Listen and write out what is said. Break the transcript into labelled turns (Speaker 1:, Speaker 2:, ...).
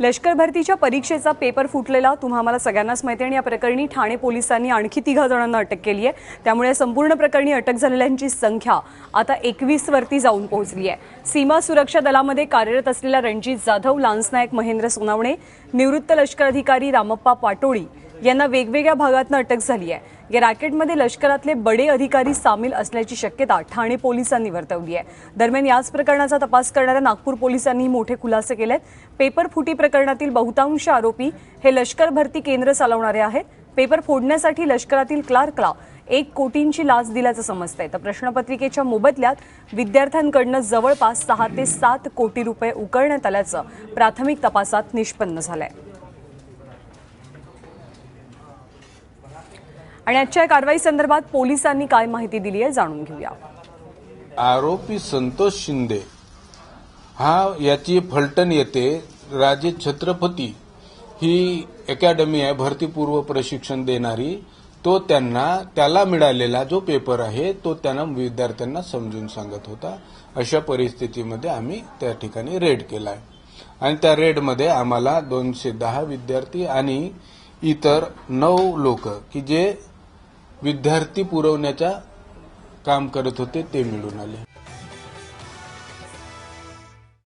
Speaker 1: लष्कर भरतीच्या परीक्षेचा पेपर फुटलेला तुम्हा आम्हाला सगळ्यांनाच माहिती आहे. आणि या प्रकरणी ठाणे पोलिसांनी आणखी तिघा जणांना अटक केली आहे. त्यामुळे संपूर्ण प्रकरणी अटक झालेल्यांची संख्या आता एकवीस वरती जाऊन पोहोचली आहे. सीमा सुरक्षा दलामध्ये कार्यरत असलेला रणजित जाधव लान्स नायक महेंद्र सोनावणे निवृत्त लष्कर अधिकारी रामप्पा पाटोळी यांना वेगवेगळ्या भागातनं अटक झाली आहे. या रॅकेटमध्ये लष्करातले बडे अधिकारी सामील असल्याची शक्यता ठाणे पोलिसांनी वर्तवली आहे. दरम्यान याच प्रकरणाचा तपास करणाऱ्या नागपूर पोलिसांनी मोठे खुलासे केलेत. पेपर फुटी प्रकरणातील बहुतांश आरोपी हे लष्कर भरती केंद्र चालवणारे आहेत. पेपर फोडण्यासाठी लष्करातील क्लार्कला एक कोटींची लाच दिल्याचं समजतंय. तर प्रश्नपत्रिकेच्या मोबदल्यात विद्यार्थ्यांकडनं जवळपास सहा ते सात कोटी रुपये उकळण्यात आल्याचं प्राथमिक तपासात निष्पन्न झालंय. आणि आजच्या या कारवाई संदर्भात पोलिसांनी काय माहिती दिली आहे जाणून घेऊया.
Speaker 2: आरोपी संतोष शिंदे हा याची फलटण येथे राजे छत्रपती ही अकॅडमी आहे भरतीपूर्व प्रशिक्षण देणारी. तो त्यांना त्याला मिळालेला जो पेपर आहे तो त्यांना विद्यार्थ्यांना समजून सांगत होता. अशा परिस्थितीमध्ये आम्ही त्या ठिकाणी रेड केला आहे. आणि त्या रेडमध्ये आम्हाला दोनशे दहा विद्यार्थी आणि इतर नऊ लोक की जे विद्यार्थी पुरवण्याच्या काम करत होते ते मिळून आले.